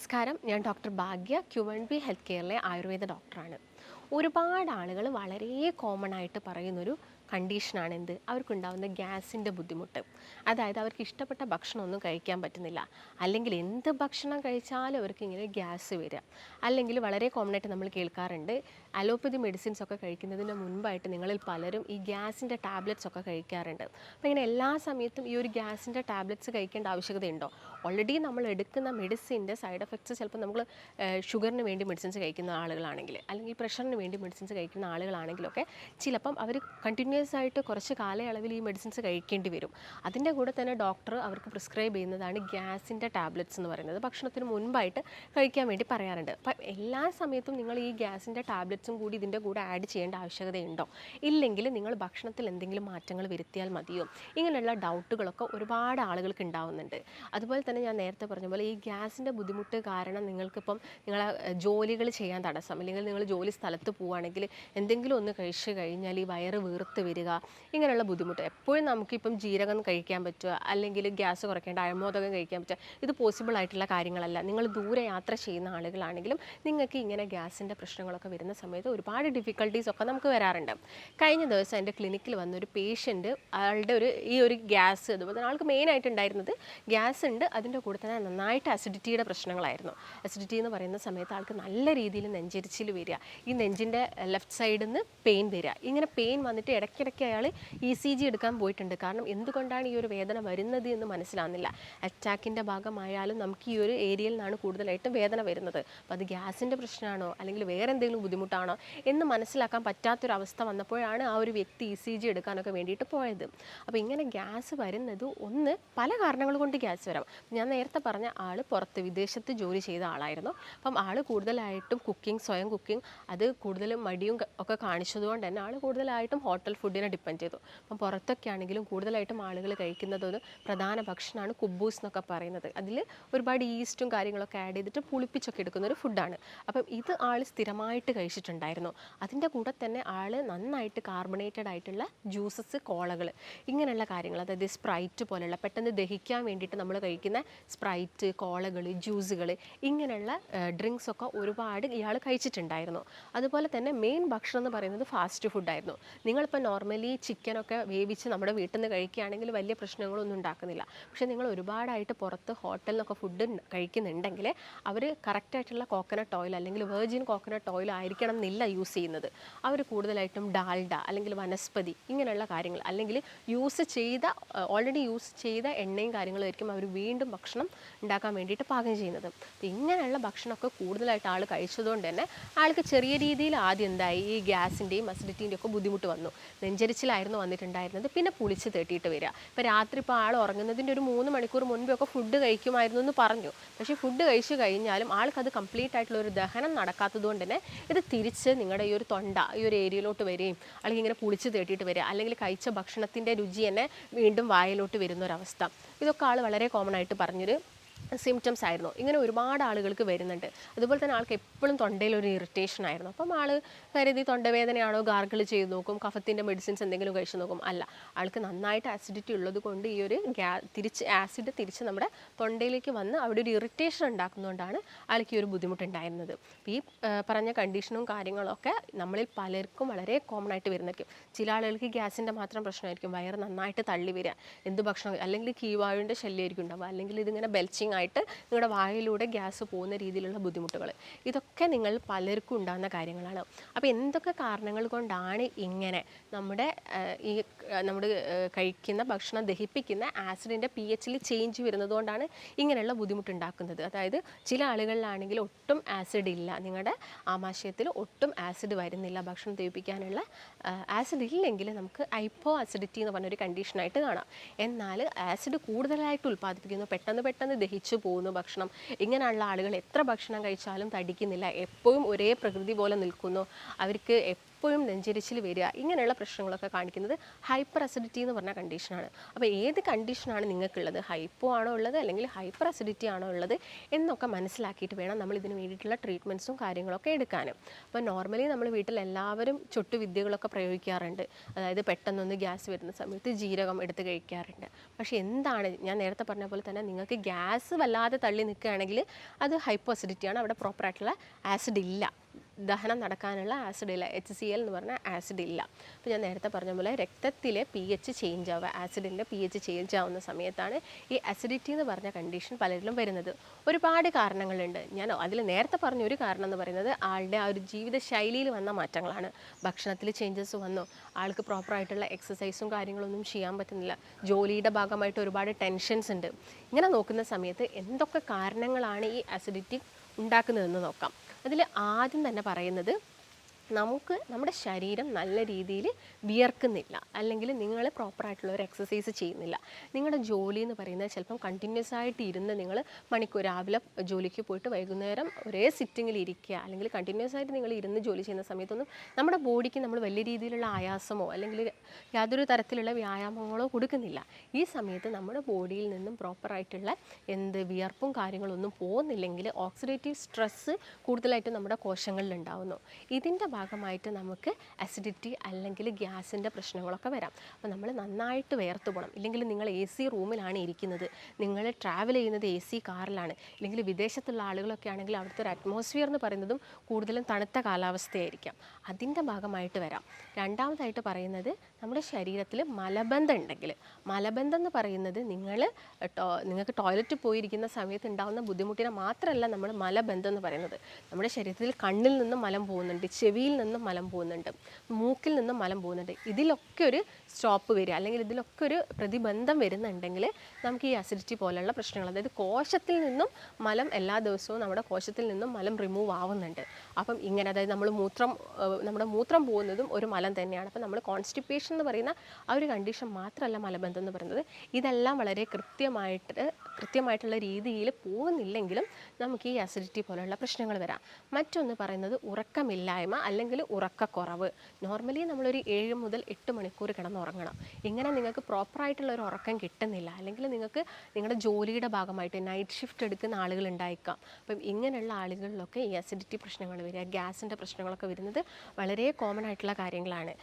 നമസ്കാരം. ഞാൻ doctor Bhagya Q N B health കെയറിലെ Ayurveda ഡോക്ടറാണ്. ഒരുപാട് ആളുകൾ വളരെ കോമൺ ആയിട്ട് പറയുന്നൊരു കണ്ടീഷനാണ് എന്ത് അവർക്കുണ്ടാകുന്ന ഗ്യാസിന്റെ ബുദ്ധിമുട്ട്. അതായത് അവർക്ക് ഇഷ്ടപ്പെട്ട ഭക്ഷണമൊന്നും കഴിക്കാൻ പറ്റുന്നില്ല. അല്ലെങ്കിൽ എന്ത് ഭക്ഷണം കഴിച്ചാലും അവർക്ക് ഇങ്ങനെ ഗ്യാസ് വരിക. അല്ലെങ്കിൽ വളരെ കോമൺ ആയിട്ട് നമ്മൾ കേൾക്കാറുണ്ട് അലോപ്പതി മെഡിസിൻസ് ഒക്കെ കഴിക്കുന്നതിന് മുൻപായിട്ട് നിങ്ങളിൽ പലരും ഈ ഗ്യാസിന്റെ ടാബ്ലറ്റ്സ് ഒക്കെ കഴിക്കാറുണ്ട്. അപ്പോൾ ഇങ്ങനെ എല്ലാ സമയത്തും ഈ ഒരു ഗ്യാസിന്റെ ടാബ്ലറ്റ്സ് കഴിക്കേണ്ട ആവശ്യകതയുണ്ടോ? ഓൾറെഡി നമ്മൾ എടുക്കുന്ന മെഡിസിന്റെ സൈഡ് എഫക്ട്സ് ചിലപ്പോൾ നമ്മൾ ഷുഗറിന് വേണ്ടി മെഡിസിൻസ് കഴിക്കുന്ന ആളുകളാണെങ്കിൽ അല്ലെങ്കിൽ പ്രഷറിന് വേണ്ടി മെഡിസിൻസ് കഴിക്കുന്ന ആളുകളാണെങ്കിലൊക്കെ ചിലപ്പം അവർ കണ്ടിന്യൂസ് ആയിട്ട് കുറച്ച് കാലയളവിൽ ഈ മെഡിസിൻസ് കഴിക്കേണ്ടി വരും. അതിന്റെ കൂടെ തന്നെ ഡോക്ടർ അവർക്ക് പ്രിസ്ക്രൈബ് ചെയ്യുന്നതാണ് ഗ്യാസിന്റെ ടാബ്ലറ്റ്സ് എന്ന് പറയുന്നത്. ഭക്ഷണത്തിന് മുൻപായിട്ട് കഴിക്കാൻ വേണ്ടി പറയാറുണ്ട്. അപ്പം എല്ലാ സമയത്തും നിങ്ങൾ ഈ ഗ്യാസിന്റെ ടാബ്ലറ്റ്സും കൂടി ഇതിന്റെ കൂടെ ആഡ് ചെയ്യേണ്ട ആവശ്യകതയുണ്ടോ? ഇല്ലെങ്കിൽ നിങ്ങൾ ഭക്ഷണത്തിൽ എന്തെങ്കിലും മാറ്റങ്ങൾ വരുത്തിയാൽ മതിയോ? ഇങ്ങനെയുള്ള ഡൗട്ടുകളൊക്കെ ഒരുപാട് ആളുകൾക്ക് ഉണ്ടാവുന്നുണ്ട്. അതുപോലെ തന്നെ ഞാൻ നേരത്തെ പറഞ്ഞ പോലെ ഈ ഗ്യാസിന്റെ ബുദ്ധിമുട്ട് കാരണം നിങ്ങൾക്കിപ്പം നിങ്ങളെ ജോലികൾ ചെയ്യാൻ തടസ്സം അല്ലെങ്കിൽ നിങ്ങൾ ജോലി സ്ഥലത്ത് പോവുകയാണെങ്കിൽ എന്തെങ്കിലും ഒന്ന് കഴിച്ചു കഴിഞ്ഞാൽ ഈ വയറ് വീർത്ത് വരിക. ഇങ്ങനെയുള്ള ബുദ്ധിമുട്ട് എപ്പോഴും നമുക്കിപ്പം ജീരകം കഴിക്കാൻ പറ്റുക അല്ലെങ്കിൽ ഗ്യാസ് കുറയ്ക്കേണ്ട അയമോദകം കഴിക്കാൻ പറ്റുക ഇത് പോസിബിൾ ആയിട്ടുള്ള കാര്യങ്ങളല്ല. നിങ്ങൾ ദൂരെ യാത്ര ചെയ്യുന്ന ആളുകളാണെങ്കിലും നിങ്ങൾക്ക് ഇങ്ങനെ ഗ്യാസിന്റെ പ്രശ്നങ്ങളൊക്കെ വരുന്ന സമയത്ത് ഒരുപാട് ഡിഫിക്കൽട്ടീസ് ഒക്കെ നമുക്ക് വരാറുണ്ട്. കഴിഞ്ഞ ദിവസം എന്റെ ക്ലിനിക്കിൽ വന്ന ഒരു പേഷ്യന്റ് ആളുടെ ഒരു ഈ ഒരു ഗ്യാസ് അതുപോലെ ആൾക്ക് മെയിനായിട്ട് ഉണ്ടായിരുന്നത് ഗ്യാസ് ഉണ്ട് അതിന്റെ കൂടെ തന്നെ നന്നായിട്ട് അസിഡിറ്റിയുടെ പ്രശ്നങ്ങളായിരുന്നു. അസിഡിറ്റി എന്ന് പറയുന്ന സമയത്ത് ആൾക്ക് നല്ല രീതിയിൽ നെഞ്ചരിച്ചിൽ വരിക. ഈ നെഞ്ചിന്റെ ലെഫ്റ്റ് സൈഡിൽ നിന്ന് പെയിൻ വരിക. ഇങ്ങനെ പെയിൻ വന്നിട്ട് ഇടയ്ക്കിടയ്ക്ക് അയാൾ ഇ സി ജി എടുക്കാൻ പോയിട്ടുണ്ട്. കാരണം എന്തുകൊണ്ടാണ് ഈ ഒരു വേദന വരുന്നത് എന്ന് മനസ്സിലാകുന്നില്ല അറ്റാക്കിന്റെ ഭാഗമായാലും നമുക്ക് ഈ ഒരു ഏരിയയിൽ നിന്നാണ് കൂടുതലായിട്ടും വേദന വരുന്നത്. അപ്പോൾ അത് ഗ്യാസിന്റെ പ്രശ്നമാണോ? അല്ലെങ്കിൽ വേറെ എന്തെങ്കിലും ബുദ്ധിമുട്ടാണോ? എന്ന് മനസ്സിലാക്കാൻ പറ്റാത്തൊരവസ്ഥ വന്നപ്പോഴാണ് ആ ഒരു വ്യക്തി ഇ സി ജി എടുക്കാനൊക്കെ വേണ്ടിയിട്ട് പോയത്. അപ്പോൾ ഇങ്ങനെ ഗ്യാസ് വരുന്നത് ഒന്ന് പല കാരണങ്ങൾ കൊണ്ട് ഗ്യാസ് വരാം. ഞാൻ നേരത്തെ പറഞ്ഞ ആൾ പുറത്ത് വിദേശത്ത് ജോലി ചെയ്ത ആളായിരുന്നു. അപ്പം ആൾ കൂടുതലായിട്ടും കുക്കിംഗ് സ്വയം കുക്കിംഗ് അത് കൂടുതലും മടിയും ഒക്കെ കാണിച്ചതുകൊണ്ട് തന്നെ ആൾ കൂടുതലായിട്ടും ഹോട്ടൽ ഫുഡിനെ ഡിപ്പെൻഡ് ചെയ്തു. അപ്പം പുറത്തൊക്കെ ആണെങ്കിലും കൂടുതലായിട്ടും ആളുകൾ കഴിക്കുന്നത് ഒരു പ്രധാന ഭക്ഷണമാണ് കുബൂസ് എന്നൊക്കെ പറയുന്നത്. അതിൽ ഒരുപാട് ഈസ്റ്റും കാര്യങ്ങളൊക്കെ ആഡ് ചെയ്തിട്ട് പുളിപ്പിച്ചൊക്കെ എടുക്കുന്ന ഒരു ഫുഡാണ്. അപ്പം ഇത് ആൾ സ്ഥിരമായിട്ട് കഴിച്ചിട്ടുണ്ടായിരുന്നു. അതിന്റെ കൂടെ തന്നെ ആൾ നന്നായിട്ട് കാർബണേറ്റഡ് ആയിട്ടുള്ള ജ്യൂസസ് കോളകൾ ഇങ്ങനെയുള്ള കാര്യങ്ങൾ അതായത് സ്പ്രൈറ്റ് പോലെയുള്ള പെട്ടെന്ന് ദഹിക്കാൻ വേണ്ടിയിട്ട് നമ്മൾ കഴിക്കുന്ന സ്പ്രൈറ്റ് കോളകൾ ജ്യൂസുകൾ ഇങ്ങനെയുള്ള ഡ്രിങ്ക്സ് ഒക്കെ ഒരുപാട് ഇയാൾ കഴിച്ചിട്ടുണ്ടായിരുന്നു. അതുപോലെ തന്നെ മെയിൻ ഭക്ഷണം എന്ന് പറയുന്നത് ഫാസ്റ്റ് ഫുഡായിരുന്നു നിങ്ങളിപ്പോൾ നോർമലി ചിക്കനൊക്കെ വേവിച്ച് നമ്മുടെ വീട്ടിൽ നിന്ന് കഴിക്കുകയാണെങ്കിൽ വലിയ പ്രശ്നങ്ങളൊന്നും ഉണ്ടാക്കുന്നില്ല. പക്ഷേ നിങ്ങൾ ഒരുപാടായിട്ട് പുറത്ത് ഹോട്ടലിൽ നിന്നൊക്കെ ഫുഡ് കഴിക്കുന്നുണ്ടെങ്കിൽ അവർ കറക്റ്റായിട്ടുള്ള കോക്കനട്ട് ഓയിൽ അല്ലെങ്കിൽ വെർജിൻ കോക്കനട്ട് ഓയിൽ ആയിരിക്കണം എന്നില്ല യൂസ് ചെയ്യുന്നത്. അവർ കൂടുതലായിട്ടും ഡാൽഡ അല്ലെങ്കിൽ വനസ്പതി ഇങ്ങനെയുള്ള കാര്യങ്ങൾ അല്ലെങ്കിൽ യൂസ് ചെയ്ത ഓൾറെഡി യൂസ് ചെയ്ത എണ്ണയും കാര്യങ്ങളായിരിക്കും അവർ വീണ്ടും ഭക്ഷണം ഉണ്ടാക്കാൻ വേണ്ടിയിട്ട് പാകം ചെയ്യുന്നത്. ഇങ്ങനെയുള്ള ഭക്ഷണമൊക്കെ കൂടുതലായിട്ട് ആൾ കഴിച്ചതുകൊണ്ട് തന്നെ ആൾക്ക് ചെറിയ രീതിയിൽ ആദ്യം എന്തായി? ഈ ഗ്യാസിന്റെയും അസിഡിറ്റിന്റെയും ഒക്കെ ബുദ്ധിമുട്ട് വന്നു. നെഞ്ചരിച്ചിലായിരുന്നു വന്നിട്ടുണ്ടായിരുന്നത്. പിന്നെ പുളിച്ച് തേട്ടിയിട്ട് വരിക. ഇപ്പോൾ രാത്രി ഇപ്പോൾ ആൾ ഉറങ്ങുന്നതിന്റെ ഒരു മൂന്ന് മണിക്കൂർ മുൻപേ ഒക്കെ ഫുഡ് കഴിക്കുമായിരുന്നു എന്ന് പറഞ്ഞു. പക്ഷേ ഫുഡ് കഴിച്ചു കഴിഞ്ഞാലും ആൾക്കത് കംപ്ലീറ്റ് ആയിട്ടുള്ള ഒരു ദഹനം നടക്കാത്തത് കൊണ്ട് തന്നെ ഇത് തിരിച്ച് നിങ്ങളുടെ ഈ ഒരു തൊണ്ട ഈ ഒരു ഏരിയയിലോട്ട് വരികയും അല്ലെങ്കിൽ ഇങ്ങനെ പുളിച്ച് തേട്ടിയിട്ട് വരിക അല്ലെങ്കിൽ കഴിച്ച ഭക്ഷണത്തിന്റെ രുചി തന്നെ വീണ്ടും വായിലോട്ട് വരുന്ന ഒരവസ്ഥ ഇതൊക്കെ ആൾ വളരെ കോമൺ ആയിട്ട് പറഞ്ഞൊരു സിംറ്റംസ് ആയിരുന്നു. ഇങ്ങനെ ഒരുപാട് ആളുകൾക്ക് വരുന്നുണ്ട്. അതുപോലെ തന്നെ ആൾക്ക് എപ്പോഴും തൊണ്ടയിൽ ഒരു ഇറിറ്റേഷൻ ആയിരുന്നു. അപ്പം ആൾ കരുതി തൊണ്ടവേദനയാണോ ഗാർഗിൾ ചെയ്ത് നോക്കും കഫത്തിന്റെ മെഡിസിൻസ് എന്തെങ്കിലും കഴിച്ച് നോക്കും. അല്ല ആൾക്ക് നന്നായിട്ട് ആസിഡിറ്റി ഉള്ളത് കൊണ്ട് ഈ ഒരു ഗ്യാ തിരിച്ച് ആസിഡ് തിരിച്ച് നമ്മുടെ തൊണ്ടയിലേക്ക് വന്ന് അവിടെ ഒരു ഇറിറ്റേഷൻ ഉണ്ടാക്കുന്നതുകൊണ്ടാണ് ആൾക്ക് ഈ ഒരു ബുദ്ധിമുട്ടുണ്ടായിരുന്നത്. ഈ പറഞ്ഞ കണ്ടീഷനും കാര്യങ്ങളൊക്കെ നമ്മളിൽ പലർക്കും വളരെ കോമൺ ആയിട്ട് വരുന്നതായിരിക്കും. ചില ആളുകൾക്ക് ഗ്യാസിന്റെ മാത്രം പ്രശ്നമായിരിക്കും. വയറ് നന്നായിട്ട് തള്ളി വരിക. എന്ത് ഭക്ഷണം അല്ലെങ്കിൽ കീവായുവിന്റെ ശല്യമായിരിക്കും ഉണ്ടാവുക. അല്ലെങ്കിൽ ഇതിങ്ങനെ ബെൽച്ചിങ് ആയിട്ട് നിങ്ങളുടെ വായിലൂടെ ഗ്യാസ് പോകുന്ന രീതിയിലുള്ള ബുദ്ധിമുട്ടുകൾ. ഇതൊക്കെ നിങ്ങൾ പലർക്കും ഉണ്ടാകുന്ന കാര്യങ്ങളാണ്. അപ്പോൾ എന്തൊക്കെ കാരണങ്ങൾ കൊണ്ടാണ് ഇങ്ങനെ നമ്മുടെ ഈ നമ്മുടെ കഴിക്കുന്ന ഭക്ഷണം ദഹിപ്പിക്കുന്ന ആസിഡിന്റെ പി എച്ചിൽ ചേഞ്ച് വരുന്നത് കൊണ്ടാണ് ഇങ്ങനെയുള്ള ബുദ്ധിമുട്ടുണ്ടാക്കുന്നത്. അതായത് ചില ആളുകളിലാണെങ്കിൽ ഒട്ടും ആസിഡ് ഇല്ല. നിങ്ങളുടെ ആമാശയത്തിൽ ഒട്ടും ആസിഡ് വരുന്നില്ല. ഭക്ഷണം ദഹിപ്പിക്കാനുള്ള ആസിഡ് ഇല്ലെങ്കിൽ നമുക്ക് ഐപ്പോ ആസിഡിറ്റി എന്ന് പറഞ്ഞൊരു കണ്ടീഷനായിട്ട് കാണാം. എന്നാൽ ആസിഡ് കൂടുതലായിട്ട് ഉൽപ്പാദിപ്പിക്കുന്നു. പെട്ടെന്ന് പെട്ടെന്ന് ദഹിച്ചു പോകുന്നു ഭക്ഷണം. ഇങ്ങനെയുള്ള ആളുകൾ എത്ര ഭക്ഷണം കഴിച്ചാലും തടിക്കുന്നില്ല. എപ്പോഴും ഒരേ പ്രകൃതി പോലെ നിൽക്കുന്നു. അവർക്ക് എപ്പോഴും നെഞ്ചരിച്ചിൽ വരിക. ഇങ്ങനെയുള്ള പ്രശ്നങ്ങളൊക്കെ കാണിക്കുന്നത് ഹൈപ്പർ അസിഡിറ്റി എന്ന് പറഞ്ഞ കണ്ടീഷനാണ് അപ്പോൾ ഏത് കണ്ടീഷനാണ് നിങ്ങൾക്കുള്ളത്? ഹൈപ്പോ ആണോ ഉള്ളത്? അല്ലെങ്കിൽ ഹൈപ്പർ അസിഡിറ്റി ആണോ ഉള്ളത്? എന്നൊക്കെ മനസ്സിലാക്കിയിട്ട് വേണം നമ്മൾ ഇതിന് വേണ്ടിയിട്ടുള്ള ട്രീറ്റ്മെന്റ്സും കാര്യങ്ങളൊക്കെ എടുക്കാനും. അപ്പോൾ നോർമലി നമ്മൾ വീട്ടിൽ എല്ലാവരും ചുട്ടുവിദ്യകളൊക്കെ പ്രയോഗിക്കാറുണ്ട്. അതായത് പെട്ടെന്നൊന്ന് ഗ്യാസ് വരുന്ന സമയത്ത് ജീരകം എടുത്ത് കഴിക്കാറുണ്ട്. പക്ഷേ എന്താണ് ഞാൻ നേരത്തെ പറഞ്ഞ പോലെ തന്നെ നിങ്ങൾക്ക് ഗ്യാസ് വല്ലാതെ തള്ളി നിൽക്കുകയാണെങ്കിൽ അത് ഹൈപ്പോ അസിഡിറ്റിയാണ് അവിടെ പ്രോപ്പറായിട്ടുള്ള ആസിഡ് ഇല്ല. ദഹനം നടക്കാനുള്ള ആസിഡ് ഇല്ല. എച്ച് സി എൽ എന്ന് പറഞ്ഞാൽ ആസിഡ് ഇല്ല. അപ്പോൾ ഞാൻ നേരത്തെ പറഞ്ഞ പോലെ രക്തത്തിലെ പി എച്ച് ചേഞ്ച് ആവുക. ആസിഡിന്റെ പി എച്ച് ചേഞ്ച് ആവുന്ന സമയത്താണ് ഈ അസിഡിറ്റി എന്ന് പറഞ്ഞ കണ്ടീഷൻ പലരിലും വരുന്നത്. ഒരുപാട് കാരണങ്ങളുണ്ട്. ഞാൻ അതിൽ നേരത്തെ പറഞ്ഞ ഒരു കാരണം എന്ന് പറയുന്നത് ആളുടെ ആ ഒരു ജീവിത ശൈലിയിൽ വന്ന മാറ്റങ്ങളാണ്. ഭക്ഷണത്തിൽ ചേഞ്ചസ് വന്നു. ആൾക്ക് പ്രോപ്പറായിട്ടുള്ള എക്സസൈസും കാര്യങ്ങളൊന്നും ചെയ്യാൻ പറ്റുന്നില്ല. ജോലിയുടെ ഭാഗമായിട്ട് ഒരുപാട് ടെൻഷൻസ് ഉണ്ട്. ഇങ്ങനെ നോക്കുന്ന സമയത്ത് എന്തൊക്കെ കാരണങ്ങളാണ് ഈ അസിഡിറ്റി ഉണ്ടാക്കുന്നതെന്ന് നോക്കാം. അതിൽ ആദ്യം തന്നെ പറയുന്നത് നമുക്ക് നമ്മുടെ ശരീരം നല്ല രീതിയിൽ വിയർക്കുന്നില്ല. അല്ലെങ്കിൽ നിങ്ങൾ പ്രോപ്പറായിട്ടുള്ള ഒരു എക്സസൈസ് ചെയ്യുന്നില്ല. നിങ്ങളുടെ ജോലി എന്ന് പറയുന്നത് ചിലപ്പം കണ്ടിന്യൂസ് ആയിട്ട് ഇരുന്ന് നിങ്ങൾ മണിക്കൂർ രാവിലെ ജോലിക്ക് പോയിട്ട് വൈകുന്നേരം ഒരേ സിറ്റിങ്ങിൽ ഇരിക്കുക. അല്ലെങ്കിൽ കണ്ടിന്യൂസ് ആയിട്ട് നിങ്ങൾ ഇരുന്ന് ജോലി ചെയ്യുന്ന സമയത്തൊന്നും നമ്മുടെ ബോഡിക്ക് നമ്മൾ വലിയ രീതിയിലുള്ള ആയാസമോ അല്ലെങ്കിൽ യാതൊരു തരത്തിലുള്ള വ്യായാമങ്ങളോ കൊടുക്കുന്നില്ല. ഈ സമയത്ത് നമ്മുടെ ബോഡിയിൽ നിന്നും പ്രോപ്പറായിട്ടുള്ള എന്ത് വിയർപ്പും കാര്യങ്ങളൊന്നും പോകുന്നില്ലെങ്കിൽ ഓക്സിഡേറ്റീവ് സ്ട്രെസ്സ് കൂടുതലായിട്ട് നമ്മുടെ കോശങ്ങളിൽ ഉണ്ടാവുന്നു ഇതിന്റെ ഭാഗമായിട്ട് നമുക്ക് അസിഡിറ്റി അല്ലെങ്കിൽ ഗ്യാസിന്റെ പ്രശ്നങ്ങളൊക്കെ വരാം. അപ്പോൾ നമ്മൾ നന്നായിട്ട് വേർത്ത് പോകണം ഇല്ലെങ്കിൽ നിങ്ങൾ എ സി റൂമിലാണ് ഇരിക്കുന്നത്. നിങ്ങൾ ട്രാവൽ ചെയ്യുന്നത് എ സി കാറിലാണ്. ഇല്ലെങ്കിൽ വിദേശത്തുള്ള ആളുകളൊക്കെ ആണെങ്കിൽ അവിടുത്തെ ഒരു അറ്റ്മോസ്ഫിയർ എന്ന് പറയുന്നതും കൂടുതലും തണുത്ത കാലാവസ്ഥയായിരിക്കാം. അതിന്റെ ഭാഗമായിട്ട് വരാം. രണ്ടാമതായിട്ട് പറയുന്നത് നമ്മുടെ ശരീരത്തിൽ മലബന്ധം ഉണ്ടെങ്കിൽ. മലബന്ധം എന്ന് പറയുന്നത് നിങ്ങൾ നിങ്ങൾക്ക് ടോയ്ലറ്റ് പോയിരിക്കുന്ന സമയത്ത് ഉണ്ടാകുന്ന ബുദ്ധിമുട്ടിനെ മാത്രമല്ല നമ്മൾ മലബന്ധം എന്ന് പറയുന്നത്. നമ്മുടെ ശരീരത്തിൽ കണ്ണിൽ നിന്ന് മലം പോകുന്നുണ്ട്. ചെവിയിൽ നിന്നും മലം പോകുന്നുണ്ട്. മൂക്കിൽ നിന്നും മലം പോകുന്നുണ്ട്. ഇതിലൊക്കെ ഒരു സ്റ്റോപ്പ് വരിക അല്ലെങ്കിൽ ഇതിലൊക്കെ ഒരു പ്രതിബന്ധം വരുന്നുണ്ടെങ്കിൽ നമുക്ക് ഈ അസിഡിറ്റി പോലെയുള്ള പ്രശ്നങ്ങൾ അതായത് കോശത്തിൽ നിന്നും മലം എല്ലാ ദിവസവും നമ്മുടെ കോശത്തിൽ നിന്നും മലം റിമൂവ് ആവുന്നുണ്ട്. അപ്പം ഇങ്ങനെ അതായത് നമ്മൾ മൂത്രം നമ്മുടെ മൂത്രം പോകുന്നതും ഒരു മലം തന്നെയാണ്. അപ്പം നമ്മൾ കോൺസ്റ്റിപ്പേഷൻ എന്ന് പറയുന്ന ആ ഒരു കണ്ടീഷൻ മാത്രമല്ല മലബന്ധം എന്ന് പറയുന്നത്. ഇതെല്ലാം വളരെ കൃത്യമായിട്ട് കൃത്യമായിട്ടുള്ള രീതിയിൽ പോകുന്നില്ലെങ്കിലും നമുക്ക് ഈ അസിഡിറ്റി പോലെയുള്ള പ്രശ്നങ്ങൾ വരാം. മറ്റൊന്ന് പറയുന്നത് ഉറക്കമില്ലായ്മ അല്ലെങ്കിൽ ഉറക്കക്കുറവ്. നോർമലി നമ്മളൊരു ഏഴ് മുതൽ എട്ട് മണിക്കൂർ കിടന്നുറങ്ങണം. ഇങ്ങനെ നിങ്ങൾക്ക് പ്രോപ്പറായിട്ടുള്ള ഒരു ഉറക്കം കിട്ടുന്നില്ല അല്ലെങ്കിൽ നിങ്ങൾക്ക് നിങ്ങളുടെ ജോലിയുടെ ഭാഗമായിട്ട് നൈറ്റ് ഷിഫ്റ്റ് എടുക്കുന്ന ആളുകൾ ഉണ്ടായേക്കാം. അപ്പം ഇങ്ങനെയുള്ള ആളുകളിലൊക്കെ ഈ അസിഡിറ്റി പ്രശ്നങ്ങൾ വരിക ഗ്യാസിന്റെ പ്രശ്നങ്ങളൊക്കെ വരുന്നത് വളരെ കോമൺ ആയിട്ടുള്ള കാര്യങ്ങളാണ്.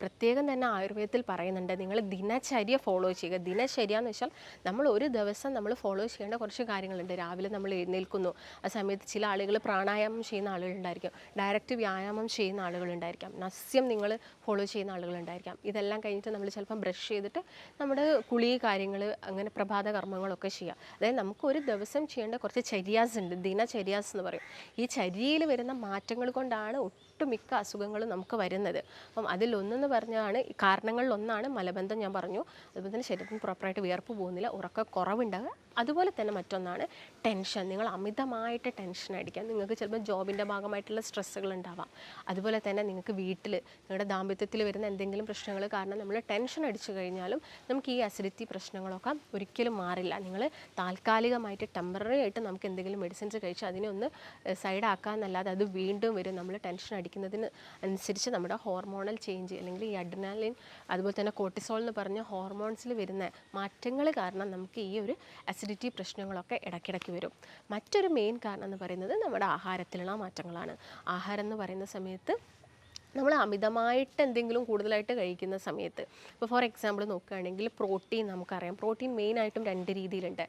പ്രത്യേകം തന്നെ ആയുർവേദത്തിൽ പറയുന്നുണ്ട് നിങ്ങൾ ദിനചര്യ ഫോളോ ചെയ്യുക. ദിനചര്യ എന്ന് വെച്ചാൽ നമ്മൾ ഒരു ദിവസം നമ്മൾ ഫോളോ ചെയ്യേണ്ട കുറച്ച് കാര്യങ്ങളുണ്ട്. രാവിലെ നമ്മൾ എഴുന്നേൽക്കുന്നു. ആ സമയത്ത് ചില ആളുകൾ പ്രാണായാമം ചെയ്യുന്ന ആളുകളുണ്ടായിരിക്കും ഡയറക്റ്റ് വ്യായാമം ചെയ്യുന്ന ആളുകളുണ്ടായിരിക്കാം. നസ്യം നിങ്ങൾ ഫോളോ ചെയ്യുന്ന ആളുകളുണ്ടായിരിക്കാം. ഇതെല്ലാം കഴിഞ്ഞിട്ട് നമ്മൾ ചിലപ്പം ബ്രഷ് ചെയ്തിട്ട് നമ്മുടെ കുളി കാര്യങ്ങൾ അങ്ങനെ പ്രഭാത കർമ്മങ്ങളൊക്കെ ചെയ്യാം. അതായത് നമുക്ക് ഒരു ദിവസം ചെയ്യേണ്ട കുറച്ച് ചര്യാസ് ഉണ്ട്. ദിനചര്യാസ് എന്ന് പറയും. ഈ ചര്യയിൽ വരുന്ന മാറ്റങ്ങൾ കൊണ്ടാണ് ഒട്ടുമിക്ക അസുഖങ്ങളും നമുക്ക് വരുന്നത്. അപ്പം അതിലൊന്നെന്ന് പറഞ്ഞാണ് കാരണങ്ങളിലൊന്നാണ് മലബന്ധം ഞാൻ പറഞ്ഞു. അതുപോലെ തന്നെ ശരീരത്തിന് പ്രോപ്പറായിട്ട് വിയർപ്പ് പോകുന്നില്ല ഉറക്ക കുറവുണ്ടാകുക അതുപോലെ തന്നെ മറ്റൊന്നാണ് ടെൻഷൻ നിങ്ങൾ അമിതമായിട്ട് ടെൻഷൻ അടിക്കുക. നിങ്ങൾക്ക് ചിലപ്പോൾ ജോബിന്റെ ഭാഗമായിട്ടുള്ള സ്ട്രെസ്സുകൾ ഉണ്ടാവാം. അതുപോലെ തന്നെ നിങ്ങൾക്ക് വീട്ടിൽ നിങ്ങളുടെ ദാമ്പത്യത്തിൽ വരുന്ന എന്തെങ്കിലും പ്രശ്നങ്ങൾ കാരണം നമ്മൾ ടെൻഷൻ അടിച്ചു കഴിഞ്ഞാലും നമുക്ക് ഈ അസിഡിറ്റി പ്രശ്നങ്ങളൊക്കെ ഒരിക്കലും മാറില്ല. നിങ്ങൾ താൽക്കാലികമായിട്ട് ടെമ്പററി ആയിട്ട് നമുക്ക് എന്തെങ്കിലും മെഡിസിൻസ് കഴിച്ച് അതിനെ ഒന്ന് സൈഡ് ആക്കാന്നല്ലാതെ അത് വീണ്ടും വരും. നമ്മൾ ടെൻഷൻ അടിക്കുന്നതിന് അനുസരിച്ച് നമ്മുടെ ഹോർമോണൽ ചേഞ്ച് അല്ലെങ്കിൽ ഈ അഡ്രിനാലിൻ അതുപോലെ തന്നെ കോർട്ടിസോൾ എന്ന് പറഞ്ഞ ഹോർമോൺസിൽ വരുന്ന മാറ്റങ്ങൾ കാരണം നമുക്ക് ഈ ഒരു അസിഡിറ്റി പ്രശ്നങ്ങളൊക്കെ ഇടയ്ക്കിടയ്ക്ക് വരും. മറ്റൊരു മെയിൻ കാരണം എന്ന് പറയുന്നത് നമ്മുടെ ആഹാരത്തിലുള്ള മാറ്റങ്ങളാണ്. ആഹാരം എന്ന് പറയുന്ന സമയത്ത് നമ്മൾ അമിതമായിട്ട് എന്തെങ്കിലും കൂടുതലായിട്ട് കഴിക്കുന്ന സമയത്ത് ഇപ്പോൾ ഫോർ എക്സാമ്പിൾ നോക്കുകയാണെങ്കിൽ പ്രോട്ടീൻ നമുക്കറിയാം. പ്രോട്ടീൻ മെയിനായിട്ടും രണ്ട് രീതിയിലുണ്ട്.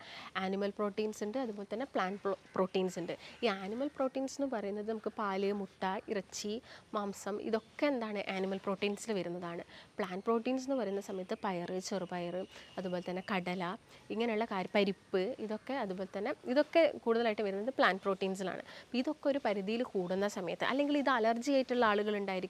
ആനിമൽ പ്രോട്ടീൻസ് ഉണ്ട് അതുപോലെ തന്നെ പ്ലാന്റ് പ്രോട്ടീൻസ് ഉണ്ട്. ഈ ആനിമൽ പ്രോട്ടീൻസ് എന്ന് പറയുന്നത് നമുക്ക് പാൽ മുട്ട ഇറച്ചി മാംസം ഇതൊക്കെ എന്താണ് ആനിമൽ പ്രോട്ടീൻസിൽ വരുന്നതാണ്. പ്ലാന്റ് പ്രോട്ടീൻസ് എന്ന് പറയുന്ന സമയത്ത് പയറ് ചെറുപയർ അതുപോലെ തന്നെ കടല ഇങ്ങനെയുള്ള കാര്യം പരിപ്പ് ഇതൊക്കെ അതുപോലെ തന്നെ ഇതൊക്കെ കൂടുതലായിട്ട് വരുന്നത് പ്ലാന്റ് പ്രോട്ടീൻസിലാണ് ഇതൊക്കെ ഒരു പരിധിയിൽ കൂടുന്ന സമയത്ത് അല്ലെങ്കിൽ ഇത് അലർജി ആയിട്ടുള്ള ആളുകളുണ്ടായിരിക്കാം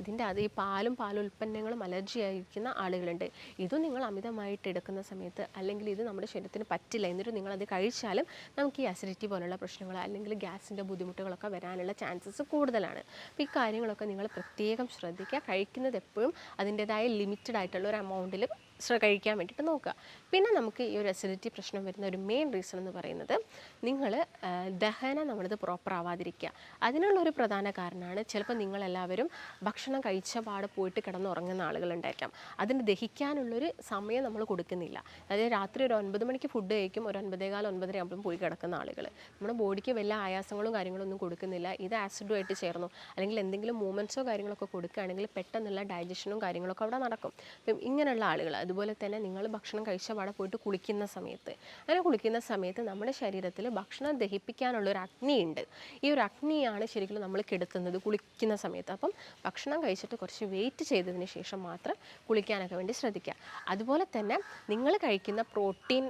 ഇതിന്റെ അത് ഈ പാലും പാലുൽപ്പന്നങ്ങളും അലർജി ആയിരിക്കുന്ന ആളുകളുണ്ട്. ഇതും നിങ്ങൾ അമിതമായിട്ട് എടുക്കുന്ന സമയത്ത് അല്ലെങ്കിൽ ഇത് നമ്മുടെ ശരീരത്തിന് പറ്റില്ല എന്നിട്ട് നിങ്ങളത് കഴിച്ചാലും നമുക്ക് ഈ അസിഡിറ്റി പോലുള്ള പ്രശ്നങ്ങൾ അല്ലെങ്കിൽ ഗ്യാസിന്റെ ബുദ്ധിമുട്ടുകളൊക്കെ വരാനുള്ള ചാൻസസ് കൂടുതലാണ്. അപ്പോൾ ഈ കാര്യങ്ങളൊക്കെ നിങ്ങൾ പ്രത്യേകം ശ്രദ്ധിക്കുക. കഴിക്കുന്നത് എപ്പോഴും അതിന്റെതായ ലിമിറ്റഡ് ആയിട്ടുള്ള ഒരു എമൗണ്ടിൽ കഴിക്കാൻ വേണ്ടിയിട്ട് നോക്കുക. പിന്നെ നമുക്ക് ഈ ഒരു അസിഡിറ്റി പ്രശ്നം വരുന്ന ഒരു മെയിൻ റീസൺ എന്ന് പറയുന്നത് നിങ്ങൾ ദഹനം നമ്മളിത് പ്രോപ്പർ ആവാതിരിക്കുക. അതിനുള്ള ഒരു പ്രധാന കാരണമാണ് ചിലപ്പോൾ നിങ്ങളെല്ലാവരും ഭക്ഷണം കഴിച്ച പാട് പോയിട്ട് കിടന്നുറങ്ങുന്ന ആളുകളുണ്ടായിരിക്കാം. അതിന് ദഹിക്കാനുള്ളൊരു സമയം നമ്മൾ കൊടുക്കുന്നില്ല. അതായത് രാത്രി ഒരു ഒൻപത് മണിക്ക് ഫുഡ് കഴിക്കും ഒരു ഒൻപതേകാൽ ഒൻപതര ആകുമ്പോഴും പോയി കിടക്കുന്ന ആളുകൾ നമ്മുടെ ബോഡിക്ക് വലിയ ആയാസങ്ങളും കാര്യങ്ങളും ഒന്നും കൊടുക്കുന്നില്ല. ഇത് ആസിഡുമായിട്ട് ചേർന്നു. അല്ലെങ്കിൽ എന്തെങ്കിലും മൂവ്മെന്റ്സോ കാര്യങ്ങളൊക്കെ കൊടുക്കുകയാണെങ്കിൽ പെട്ടെന്നുള്ള ഡൈജഷനും കാര്യങ്ങളൊക്കെ അവിടെ നടക്കും. അപ്പം ഇങ്ങനെയുള്ള ആളുകൾ അതുപോലെ തന്നെ നിങ്ങൾ ഭക്ഷണം കഴിച്ച പാടെ പോയിട്ട് കുളിക്കുന്ന സമയത്ത്. അങ്ങനെ കുളിക്കുന്ന സമയത്ത് നമ്മുടെ ശരീരത്തിൽ ഭക്ഷണം ദഹിപ്പിക്കാനുള്ള ഒരു അഗ്നിയുണ്ട്. ഈ ഒരു അഗ്നിയാണ് ശരിക്കും നമ്മൾ കെടുത്തുന്നത് കുളിക്കുന്ന സമയത്ത്. അപ്പം ഭക്ഷണം കഴിച്ചിട്ട് കുറച്ച് വെയിറ്റ് ചെയ്തതിന് ശേഷം മാത്രം കുളിക്കാനൊക്കെ വേണ്ടി ശ്രദ്ധിക്കുക. അതുപോലെ തന്നെ നിങ്ങൾ കഴിക്കുന്ന പ്രോട്ടീൻ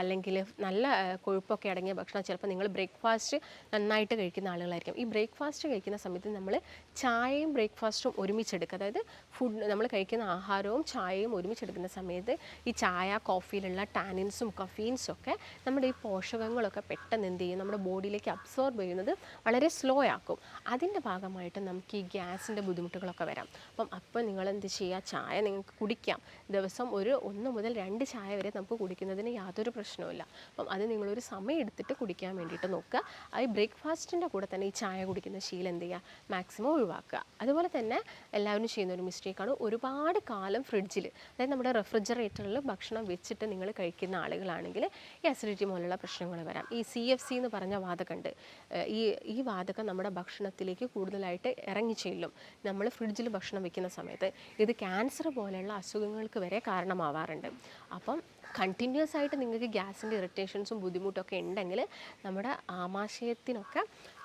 അല്ലെങ്കിൽ നല്ല കൊഴുപ്പൊക്കെ അടങ്ങിയ ഭക്ഷണം ചിലപ്പോൾ നിങ്ങൾ ബ്രേക്ക്ഫാസ്റ്റ് നന്നായിട്ട് കഴിക്കുന്ന ആളുകളായിരിക്കും. ഈ ബ്രേക്ക്ഫാസ്റ്റ് കഴിക്കുന്ന സമയത്ത് നമ്മൾ ചായയും ബ്രേക്ക്ഫാസ്റ്റും ഒരുമിച്ചെടുക്കുക. അതായത് ഫുഡ് നമ്മൾ കഴിക്കുന്ന ആഹാരവും ചായയും ഒരുമിച്ചെടുക്കുന്ന സമയത്ത് ഈ ചായ കോഫിയിലുള്ള ടാനിൻസും കഫീൻസും ഒക്കെ നമ്മുടെ ഈ പോഷകങ്ങളൊക്കെ പെട്ടെന്ന് എന്ത് ചെയ്യും? നമ്മുടെ ബോഡിയിലേക്ക് അബ്സോർബ് ചെയ്യുന്നത് വളരെ സ്ലോ ആക്കും. അതിന്റെ ഭാഗമായിട്ട് നമുക്ക് ഈ ഗ്യാസിന്റെ ബുദ്ധിമുട്ടുകളൊക്കെ വരാം. അപ്പം അപ്പോൾ നിങ്ങൾ എന്ത് ചെയ്യുക? ചായ നിങ്ങൾക്ക് കുടിക്കാം. ദിവസം ഒരു ഒന്ന് മുതൽ രണ്ട് ചായ വരെ നമുക്ക് കുടിക്കുന്നതിന് യാതൊരു പ്രശ്നവുമില്ല അപ്പം അത് നിങ്ങളൊരു സമയം എടുത്തിട്ട് കുടിക്കാൻ വേണ്ടിയിട്ട് നോക്കുക. ഈ ബ്രേക്ക്ഫാസ്റ്റിന്റെ കൂടെ തന്നെ ഈ ചായ കുടിക്കുന്ന ശീലം എന്ത് ചെയ്യുക? മാക്സിമം ഒഴിവാക്കുക. അതുപോലെ തന്നെ എല്ലാവരും ചെയ്യുന്ന ഒരു മിസ്റ്റേക്കാണ്. ഒരുപാട് കാലം ഫ്രിഡ്ജിൽ അതായത് നമ്മുടെ റെഫ്രിജറേറ്ററിൽ ഭക്ഷണം വെച്ചിട്ട് നിങ്ങൾ കഴിക്കുന്ന ആളുകളാണെങ്കിൽ ഈ അസിഡിറ്റി പോലുള്ള പ്രശ്നങ്ങൾ വരാം. ഈ സി എഫ് സി എന്ന് പറഞ്ഞ വാതകമുണ്ട് ഈ ഈ വാതകം നമ്മുടെ ഭക്ഷണത്തിലേക്ക് കൂടുതലായിട്ട് ഇറങ്ങി ചെല്ലും. നമ്മൾ ഫ്രിഡ്ജിൽ ഭക്ഷണം വെക്കുന്ന സമയത്ത് ഇത് ക്യാൻസർ പോലെയുള്ള അസുഖങ്ങൾക്ക് വരെ കാരണമാവാറുണ്ട്. അപ്പം കണ്ടിന്യൂസ് ആയിട്ട് നിങ്ങൾക്ക് ഗ്യാസിന്റെ ഇറിറ്റേഷൻസും ബുദ്ധിമുട്ടൊക്കെ ഉണ്ടെങ്കിൽ നമ്മുടെ ആമാശയത്തിനൊക്കെ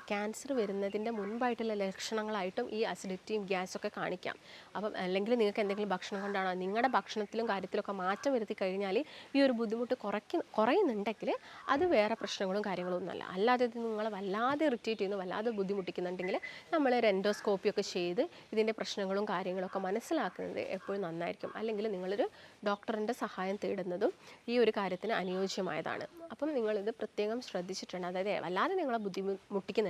ക്യാൻസർ വരുന്നതിന്റെ മുൻപായിട്ടുള്ള ലക്ഷണങ്ങളായിട്ടും ഈ അസിഡിറ്റിയും ഗ്യാസൊക്കെ കാണിക്കാം. അപ്പം അല്ലെങ്കിൽ നിങ്ങൾക്ക് എന്തെങ്കിലും ഭക്ഷണം കൊണ്ടാണോ നിങ്ങളുടെ ഭക്ഷണത്തിലും കാര്യത്തിലൊക്കെ മാറ്റം വരുത്തി കഴിഞ്ഞാൽ ഈ ഒരു ബുദ്ധിമുട്ട് കുറയ്ക്ക് കുറയുന്നുണ്ടെങ്കിൽ അത് വേറെ പ്രശ്നങ്ങളും കാര്യങ്ങളും ഒന്നുമല്ല അല്ലാതെ ഇത് നിങ്ങളെ വല്ലാതെ ഇറിറ്റേറ്റ് ചെയ്യുന്നു വല്ലാതെ ബുദ്ധിമുട്ടിക്കുന്നുണ്ടെങ്കിൽ നമ്മൾ ഒരു എൻഡോസ്കോപ്പി ഒക്കെ ചെയ്ത് ഇതിന്റെ പ്രശ്നങ്ങളും കാര്യങ്ങളൊക്കെ മനസ്സിലാക്കുന്നത് എപ്പോഴും നന്നായിരിക്കും. അല്ലെങ്കിൽ നിങ്ങളൊരു ഡോക്ടറിന്റെ സഹായം തേടുന്നതും ഈ ഒരു കാര്യത്തിന് അനുയോജ്യമായതാണ്. അപ്പം നിങ്ങളിത് പ്രത്യേകം ശ്രദ്ധിച്ചിട്ടുണ്ട്. അതായത് വല്ലാതെ നിങ്ങളെ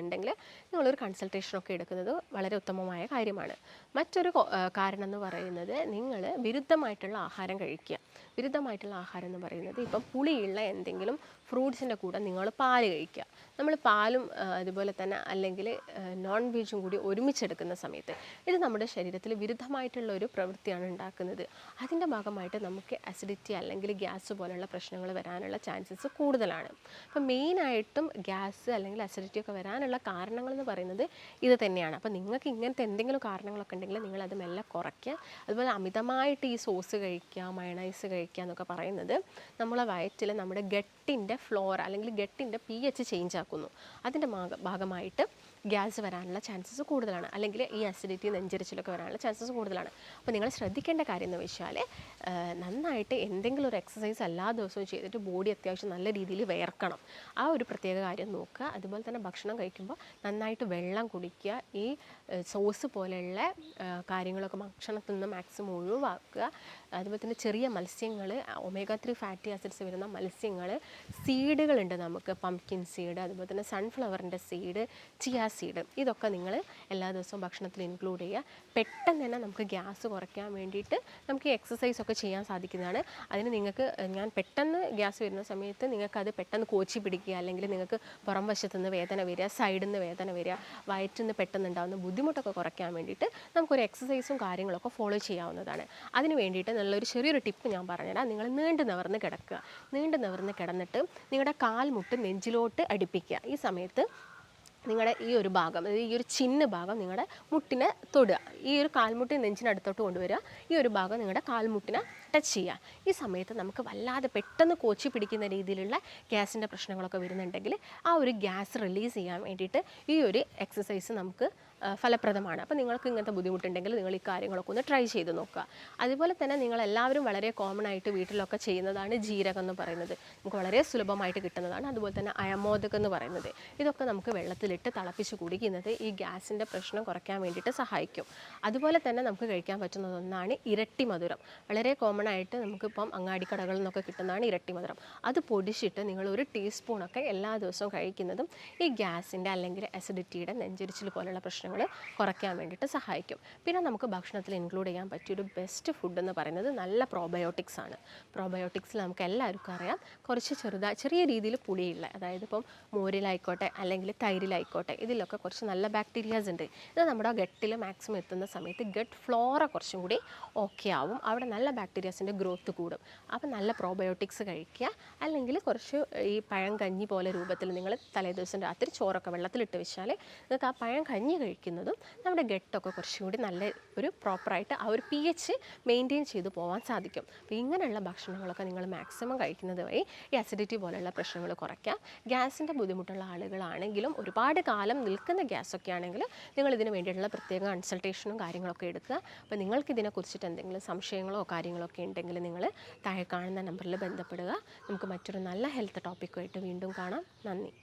ബുദ്ധിമുട്ടിക്കുന്നുണ്ടെങ്കിൽ നിങ്ങളൊരു കൺസൾട്ടേഷനൊക്കെ എടുക്കുന്നത് വളരെ ഉത്തമമായ കാര്യമാണ്. മറ്റൊരു കാരണം എന്ന് പറയുന്നത് നിങ്ങൾ വിരുദ്ധമായിട്ടുള്ള ആഹാരം കഴിക്കുക. വിരുദ്ധമായിട്ടുള്ള ആഹാരം എന്ന് പറയുന്നത് ഇപ്പം പുളിയുള്ള എന്തെങ്കിലും ഫ്രൂട്ട്സിന്റെ കൂടെ നിങ്ങൾ പാൽ കഴിക്കുക. നമ്മൾ പാലും അതുപോലെ തന്നെ അല്ലെങ്കിൽ നോൺ വെജും കൂടി ഒരുമിച്ചെടുക്കുന്ന സമയത്ത് ഇത് നമ്മുടെ ശരീരത്തിൽ വിരുദ്ധമായിട്ടുള്ള ഒരു പ്രവൃത്തിയാണ് ഉണ്ടാക്കുന്നത്. അതിന്റെ ഭാഗമായിട്ട് നമുക്ക് അസിഡിറ്റി അല്ലെങ്കിൽ ഗ്യാസ് പോലുള്ള പ്രശ്നങ്ങൾ വരാനുള്ള ചാൻസസ് കൂടുതലാണ്. അപ്പം മെയിനായിട്ടും ഗ്യാസ് അല്ലെങ്കിൽ അസിഡിറ്റി ഒക്കെ വരാനുള്ള കാരണങ്ങൾ എന്ന് പറയുന്നത് ഇത് തന്നെയാണ്. അപ്പം നിങ്ങൾക്ക് ഇങ്ങനത്തെ എന്തെങ്കിലും കാരണങ്ങളൊക്കെ ഉണ്ടെങ്കിൽ നിങ്ങൾ അത് മെല്ലെ കുറയ്ക്കുക. അതുപോലെ അമിതമായിട്ട് ഈ സോസ് കഴിക്കുക മയണൈസ് കഴിക്കുക എന്നൊക്കെ പറയുന്നത് നമ്മളെ വയറ്റിൽ നമ്മുടെ ഗട്ടിന്റെ ഫ്ലോർ അല്ലെങ്കിൽ ഗട്ടിന്റെ പി എച്ച് ചേഞ്ച് ആക്കുന്നു. അതിന്റെ ഭാഗമായിട്ട് ഗ്യാസ് വരാനുള്ള ചാൻസസ് കൂടുതലാണ്. അല്ലെങ്കിൽ ഈ അസിഡിറ്റി നെഞ്ചരിച്ചിലൊക്കെ വരാനുള്ള ചാൻസസ് കൂടുതലാണ്. അപ്പോൾ നിങ്ങൾ ശ്രദ്ധിക്കേണ്ട കാര്യം എന്ന് വെച്ചാൽ നന്നായിട്ട് എന്തെങ്കിലും ഒരു എക്സസൈസ് എല്ലാ ദിവസവും ചെയ്തിട്ട് ബോഡി അത്യാവശ്യം നല്ല രീതിയിൽ വേർക്കണം ആ ഒരു പ്രത്യേക കാര്യം നോക്കുക. അതുപോലെ തന്നെ ഭക്ഷണം കഴിക്കുമ്പോൾ നന്നായിട്ട് വെള്ളം കുടിക്കുക. ഈ സോസ് പോലെയുള്ള കാര്യങ്ങളൊക്കെ ഭക്ഷണത്തിൽ നിന്ന് മാക്സിമം ഒഴിവാക്കുക. അതുപോലെ തന്നെ ചെറിയ മത്സ്യങ്ങൾ ഒമേഗ ത്രീ ഫാറ്റി ആസിഡ്സ് വരുന്ന മത്സ്യങ്ങൾ സീഡുകളുണ്ട് നമുക്ക്. പംകിൻ സീഡ് അതുപോലെ തന്നെ സൺഫ്ലവറിന്റെ സീഡ് ചിയ സീഡ് ഇതൊക്കെ നിങ്ങൾ എല്ലാ ദിവസവും ഭക്ഷണത്തിൽ ഇൻക്ലൂഡ് ചെയ്യുക. പെട്ടെന്ന് തന്നെ നമുക്ക് ഗ്യാസ് കുറയ്ക്കാൻ വേണ്ടിയിട്ട് നമുക്ക് എക്സസൈസ് ഒക്കെ ചെയ്യാൻ സാധിക്കുന്നതാണ്. അതിന് നിങ്ങൾക്ക് ഞാൻ പെട്ടെന്ന് ഗ്യാസ് വരുന്ന സമയത്ത് നിങ്ങൾക്കത് പെട്ടെന്ന് കോച്ചി പിടിക്കുക അല്ലെങ്കിൽ നിങ്ങൾക്ക് പുറം വശത്തു നിന്ന് വേദന വരിക സൈഡിൽ നിന്ന് വേദന വരിക വയറ്റിൽ നിന്ന് പെട്ടെന്ന് ഉണ്ടാകുന്ന ബുദ്ധിമുട്ടൊക്കെ കുറയ്ക്കാൻ വേണ്ടിയിട്ട് നമുക്കൊരു എക്സസൈസും കാര്യങ്ങളൊക്കെ ഫോളോ ചെയ്യാവുന്നതാണ്. അതിന് വേണ്ടിയിട്ട് നല്ലൊരു ചെറിയൊരു ടിപ്പ് ഞാൻ പറഞ്ഞുതരാം. നിങ്ങൾ നീണ്ടു നിവർന്ന് കിടക്കുക. നീണ്ടു നിവർന്ന് കിടന്നിട്ട് നിങ്ങളുടെ കാൽമുട്ട് നെഞ്ചിലോട്ട് അടുപ്പിക്കുക. ഈ സമയത്ത് നിങ്ങളുടെ ഈ ഒരു ഭാഗം ഈ ഒരു ചിന്ന ഭാഗം നിങ്ങളുടെ മുട്ടിനെ തൊടുക. ഈ ഒരു കാൽമുട്ടി നെഞ്ചിനടുത്തോട്ട് കൊണ്ടുവരിക. ഈ ഒരു ഭാഗം നിങ്ങളുടെ കാൽമുട്ടിനെ ടച്ച് ചെയ്യുക ഈ സമയത്ത് നമുക്ക് വല്ലാതെ പെട്ടെന്ന് കോച്ചി പിടിക്കുന്ന രീതിയിലുള്ള ഗ്യാസിന്റെ പ്രശ്നങ്ങളൊക്കെ വരുന്നുണ്ടെങ്കിൽ ആ ഒരു ഗ്യാസ് റിലീസ് ചെയ്യാൻ വേണ്ടിയിട്ട് ഈ ഒരു എക്സസൈസ് നമുക്ക് ഫലപ്രദമാണ്. അപ്പോൾ നിങ്ങൾക്ക് ഇങ്ങനത്തെ ബുദ്ധിമുട്ടുണ്ടെങ്കിൽ നിങ്ങൾ ഈ കാര്യങ്ങളൊക്കെ ഒന്ന് ട്രൈ ചെയ്ത് നോക്കുക. അതുപോലെ തന്നെ നിങ്ങൾ എല്ലാവരും വളരെ കോമൺ ആയിട്ട് വീട്ടിലൊക്കെ ചെയ്യുന്നതാണ് ജീരകം എന്ന് പറയുന്നത്. നമുക്ക് വളരെ സുലഭമായിട്ട് കിട്ടുന്നതാണ്. അതുപോലെ തന്നെ അയമോദകം എന്ന് പറയുന്നത്. ഇതൊക്കെ നമുക്ക് വെള്ളത്തിലിട്ട് തിളപ്പിച്ച് കുടിക്കുന്നത് ഈ ഗ്യാസിന്റെ പ്രശ്നം കുറയ്ക്കാൻ വേണ്ടിയിട്ട് സഹായിക്കും. അതുപോലെ തന്നെ നമുക്ക് കഴിക്കാൻ പറ്റുന്ന ഒന്നാണ് ഇരട്ടി മധുരം. വളരെ കോമൺ കോമൺ ആയിട്ട് നമുക്കിപ്പം അങ്ങാടിക്കടകളിൽ നിന്നൊക്കെ കിട്ടുന്നതാണ് ഇരട്ടി മധുരം. അത് പൊടിച്ചിട്ട് നിങ്ങൾ ഒരു ടീസ്പൂണൊക്കെ എല്ലാ ദിവസവും കഴിക്കുന്നതും ഈ ഗ്യാസിന്റെ അല്ലെങ്കിൽ അസിഡിറ്റിയുടെ നെഞ്ചരിച്ചിൽ പോലുള്ള പ്രശ്നങ്ങൾ കുറയ്ക്കാൻ വേണ്ടിയിട്ട് സഹായിക്കും. പിന്നെ നമുക്ക് ഭക്ഷണത്തിൽ ഇൻക്ലൂഡ് ചെയ്യാൻ പറ്റിയൊരു ബെസ്റ്റ് ഫുഡ് എന്ന് പറയുന്നത് നല്ല പ്രോബയോട്ടിക്സ് ആണ്. പ്രോബയോട്ടിക്സിൽ നമുക്ക് എല്ലാവർക്കും അറിയാം. കുറച്ച് ചെറുതായി ചെറിയ രീതിയിൽ പുളിയുള്ള അതായത് ഇപ്പം മോരിലായിക്കോട്ടെ അല്ലെങ്കിൽ തൈരിലായിക്കോട്ടെ ഇതിലൊക്കെ കുറച്ച് നല്ല ബാക്ടീരിയാസ് ഉണ്ട്. ഇത് നമ്മുടെ ഗട്ടിൽ മാക്സിമം എത്തുന്ന സമയത്ത് ഗട്ട് ഫ്ലോറ കുറച്ചും കൂടി ഓക്കെ ആവും. അവിടെ നല്ല ബാക്ടീരിയാസിന്റെ ഗ്രോത്ത് കൂടും. അപ്പോൾ നല്ല പ്രോബയോട്ടിക്സ് കഴിക്കുക. അല്ലെങ്കിൽ കുറച്ച് ഈ പഴം കഞ്ഞി പോലെ രൂപത്തിൽ നിങ്ങൾ തലേദിവസം രാത്രി ചോറൊക്കെ വെള്ളത്തിലിട്ട് വെച്ചാൽ നിങ്ങൾക്ക് ആ പഴം കഞ്ഞി കഴിക്കുന്നതും നമ്മുടെ ഗട്ടൊക്കെ കുറച്ചും കൂടി നല്ല ഒരു പ്രോപ്പറായിട്ട് ആ ഒരു പി എച്ച് മെയിന്റെയിൻ ചെയ്ത് പോകാൻ സാധിക്കും. അപ്പോൾ ഇങ്ങനെയുള്ള ഭക്ഷണങ്ങളൊക്കെ നിങ്ങൾ മാക്സിമം കഴിക്കുന്നത് വഴി ഈ അസിഡിറ്റി പോലെയുള്ള പ്രശ്നങ്ങൾ കുറയ്ക്കാം. ഗ്യാസിന്റെ ബുദ്ധിമുട്ടുള്ള ആളുകളാണെങ്കിലും ഒരുപാട് കാലം നിൽക്കുന്ന ഗ്യാസൊക്കെ ആണെങ്കിൽ നിങ്ങൾ ഇതിന് വേണ്ടിയിട്ടുള്ള പ്രത്യേക കൺസൾട്ടേഷനും കാര്യങ്ങളൊക്കെ എടുക്കുക. അപ്പോൾ നിങ്ങൾക്ക് ഇതിനെക്കുറിച്ചിട്ട് എന്തെങ്കിലും സംശയങ്ങളോ കാര്യങ്ങളോ ഒക്കെ ഉണ്ടെങ്കിൽ നിങ്ങൾ താഴെ കാണുന്ന നമ്പറിൽ ബന്ധപ്പെടുക. നമുക്ക് മറ്റൊരു നല്ല ഹെൽത്ത് ടോപ്പിക്കുമായിട്ട് വീണ്ടും കാണാം. നന്ദി.